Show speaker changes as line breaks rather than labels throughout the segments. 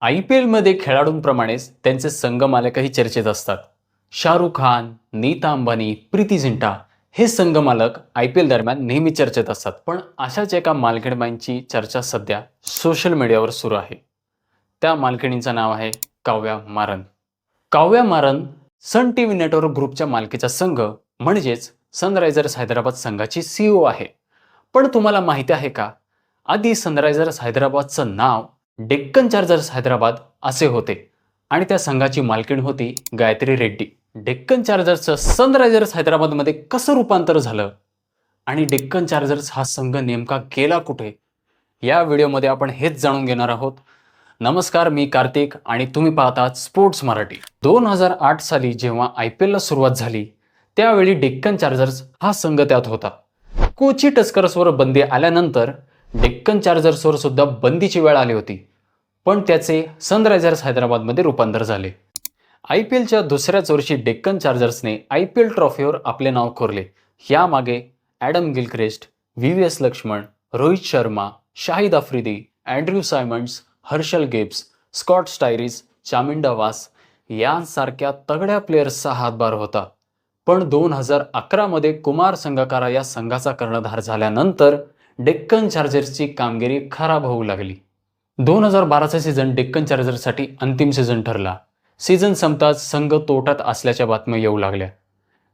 I P एलमध्ये खेळाडूंप्रमाणेच त्यांचे संघ मालकही चर्चेत असतात. शाहरुख खान नीता अंबानी प्रीती झिंटा हे संघ मालक आय पी एल दरम्यान नेहमी चर्चेत असतात. पण अशाच एका मालकिणबाईंची चर्चा सध्या सोशल मीडियावर सुरू आहे. त्या मालकिणीचं नाव आहे Kavya Maran. Kavya Maran Sun T V network ग्रुपच्या मालकीचा संघ म्हणजेच सनरायझर्स हैदराबाद संघाची सीईओ आहे. पण तुम्हाला माहिती आहे का? आधी सनरायझर्स हैदराबादचं नाव डेक्कन चार्जर्स हैदराबाद असे होते. आणि त्या संघाची मालकीण होती गायत्री रेड्डी. डेक्कन चार्जर्सचं सनरायझर्स हैदराबादमध्ये कसं रूपांतर झालं? आणि डेक्कन चार्जर्स हा संघ नेमका गेला कुठे? या व्हिडिओमध्ये आपण हेच जाणून घेणार आहोत. नमस्कार मी कार्तिक आणि तुम्ही पाहतात स्पोर्ट्स मराठी. दोन हजार आठ साली जेव्हा आय पी एलला सुरुवात झाली त्यावेळी डेक्कन चार्जर्स हा संघ त्यात होता. कोची टस्कर्सवर बंदी आल्यानंतर डेक्कन चार्जर्सवर सुद्धा बंदीची वेळ आली होती. पण त्याचे सनरायझर्स हैदराबादमध्ये रूपांतर झाले. आय पी एलच्या दुसऱ्याच वर्षी डेक्कन चार्जर्सने आय पी एल ट्रॉफीवर आपले नाव कोरले. यामागे Adam Gilchrist V V S Laxman Rohit Sharma Shahid Afridi Andrew Symonds Herschelle Gibbs Scott Styris Chaminda Vaas यांसारख्या तगड्या प्लेयर्सचा हातभार होता. पण दोन हजार अकरामध्ये कुमार संगकारा या संघाचा कर्णधार झाल्यानंतर डेक्कन चार्जर्सची कामगिरी खराब होऊ लागली. दोन हजार बाराचा सीझन डेक्कन चार्जर्ससाठी अंतिम सीझन ठरला. सीझन संपताच संघ तोटात असल्याच्या बातम्या येऊ लागल्या.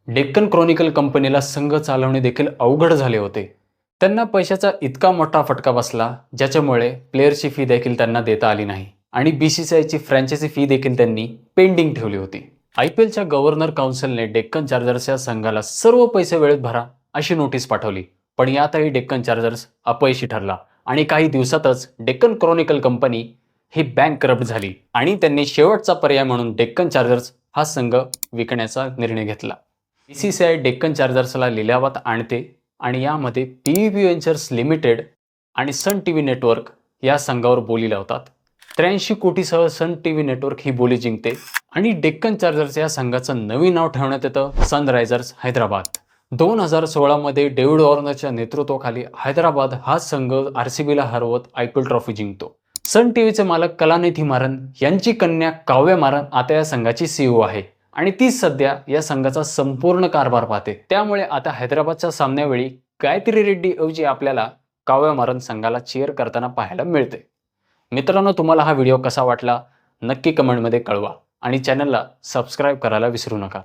डेक्कन क्रॉनिकल कंपनीला संघ चालवणे देखील अवघड झाले होते. त्यांना पैशाचा इतका मोठा फटका बसला ज्याच्यामुळे प्लेयरची फी देखील त्यांना देता आली नाही. आणि बी सी सी आयची फ्रँचायझी फी देखील त्यांनी पेंडिंग ठेवली होती. आय पी एलच्या गव्हर्नर काउन्सिलने डेक्कन चार्जर्सच्या संघाला सर्व पैसे वेळेत भरा अशी नोटीस पाठवली. पण यातही डेक्कन चार्जर्स अपयशी ठरला आणि काही दिवसातच डेक्कन क्रॉनिकल कंपनी ही बँक करप्ट झाली आणि त्यांनी शेवटचा पर्याय म्हणून डेक्कन चार्जर्स हा संघ विकण्याचा निर्णय घेतला. B C C I Deccan चार्जर्सला लिलावात आणते आणि यामध्ये पी व्ही व्हेंचर्स लिमिटेड आणि सन टी व्ही नेटवर्क या संघावर बोली लावतात. त्र्याऐंशी कोटीसह सन टी व्ही नेटवर्क ही बोली जिंकते आणि डेक्कन चार्जर्स या संघाचं नवीन नाव ठेवण्यात येतं सनरायझर्स हैदराबाद दोन हजार सोळामध्ये डेव्हिड वॉर्नरच्या नेतृत्वाखाली हैदराबाद हा संघ आर सी बीला हरवत आय पी एल ट्रॉफी जिंकतो. सन टीव्हीचे मालक कलानिधी मारन यांची कन्या काव्य मारन आता या संघाची सीईओ आहे आणि तीच सध्या या संघाचा संपूर्ण कारभार पाहते. त्यामुळे आता हैदराबादच्या सामन्यावेळी गायत्री रेड्डी ऐवजी आपल्याला काव्य मारन संघाला चिअर करताना पाहायला मिळते. मित्रांनो तुम्हाला हा व्हिडिओ कसा वाटला नक्की कमेंटमध्ये कळवा आणि चॅनलला सबस्क्राईब करायला विसरू नका.